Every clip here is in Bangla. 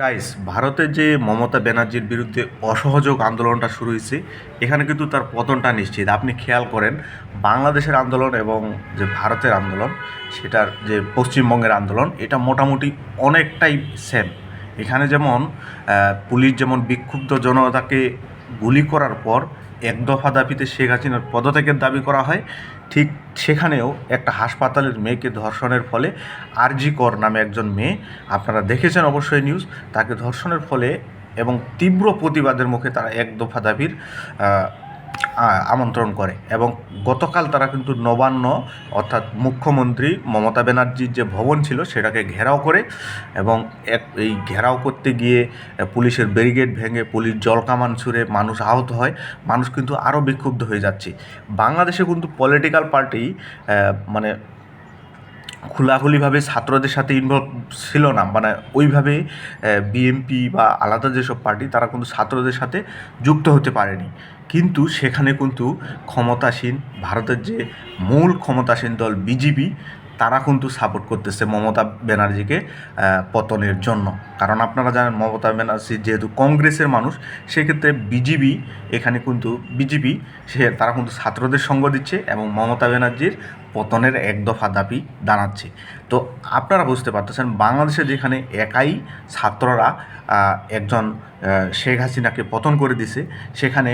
গাইস ভারতে যে মমতা ব্যানার্জির বিরুদ্ধে অসহযোগ আন্দোলনটা শুরু হয়েছে, এখানে কিন্তু তার পতনটা নিশ্চিত। আপনি খেয়াল করেন, বাংলাদেশের আন্দোলন এবং যে ভারতের আন্দোলন, সেটার যে পশ্চিমবঙ্গের আন্দোলন, এটা মোটামুটি অনেকটাই সেম এখানে যেমন পুলিশ যেমন বিক্ষুব্ধ জনতাকে গুলি করার পর এক দফা দাবিতে শেখ হাসিনার পদত্যাগের দাবি করা হয়। ঠিক সেখানেও একটা হাসপাতালের মেয়েকে ধর্ষণের ফলে আরজি কর নামে একজন মেয়ে, আপনারা দেখেছেন অবশ্যই নিউজ তাকে ধর্ষণের ফলে এবং তীব্র প্রতিবাদের মুখে তারা এক দফা দাবির আমন্ত্রণ করে। এবং গতকাল তারা কিন্তু নবান্ন, অর্থাৎ মুখ্যমন্ত্রী মমতা ব্যানার্জির যে ভবন ছিল সেটাকে ঘেরাও করে এবং এক, এই ঘেরাও করতে গিয়ে পুলিশের ব্যারিগেড ভেঙে পুলিশ জলকামান ছুঁড়ে মানুষ আহত হয়। মানুষ কিন্তু আরও বিক্ষুব্ধ হয়ে যাচ্ছে। বাংলাদেশে কিন্তু পলিটিক্যাল পার্টি মানে খোলাখুলিভাবে ছাত্রদের সাথে ইনভলভ ছিল না। মানে ওইভাবে বিএমপি বা আলাদা যেসব পার্টি তারা কিন্তু ছাত্রদের সাথে যুক্ত হতে পারেনি। কিন্তু সেখানে কিন্তু ক্ষমতাসীন ভারতের যে মূল ক্ষমতাসীন দল বিজেপি তারা কিন্তু সাপোর্ট করতেছে মমতা ব্যানার্জিকে পতনের জন্য। কারণ আপনারা জানেন মমতা ব্যানার্জি যেহেতু কংগ্রেসের মানুষ, সেক্ষেত্রে বিজেপি এখানে কিন্তু, বিজেপি সে, তারা কিন্তু ছাত্রদের সঙ্গ দিচ্ছে এবং মমতা ব্যানার্জির পতনের এক দফা দাবি দাঁড়াচ্ছে। তো আপনারা বুঝতে পারতেছেন, বাংলাদেশে যেখানে একাই ছাত্ররা একজন শেখ হাসিনাকে পতন করে দিছে, সেখানে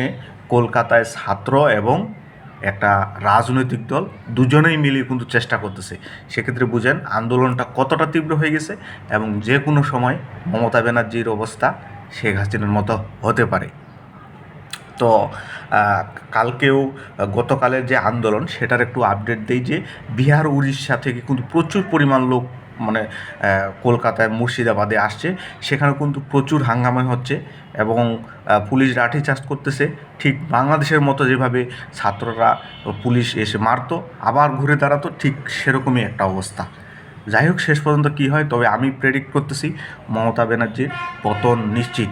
কলকাতায় ছাত্র এবং একটা রাজনৈতিক দল দুজনেই মিলিয়ে কিন্তু চেষ্টা করতেছে। সেক্ষেত্রে বুঝেন আন্দোলনটা কতটা তীব্র হয়ে গেছে এবং যে কোনো সময় মমতা ব্যানার্জির অবস্থা শেখ হাসিনার মতো হতে পারে। তো কালকেও গতকালের যে আন্দোলন সেটার একটু আপডেট দেই যে বিহার, উড়িষ্যা থেকে কিন্তু প্রচুর পরিমাণ লোক মানে কলকাতায় মুর্শিদাবাদে আসছে। সেখানে কিন্তু প্রচুর হাঙ্গামা হচ্ছে এবং পুলিশ লাঠি চার্জ করতেছে। ঠিক বাংলাদেশের মতো যেভাবে ছাত্ররা পুলিশ এসে মারতো, আবার ঘুরে দাঁড়াতো, ঠিক সেরকমই একটা অবস্থা। যাই হোক, শেষ পর্যন্ত কী হয়, তবে আমি প্রেডিক্ট করতেছি, মমতা ব্যানার্জির পতন নিশ্চিত।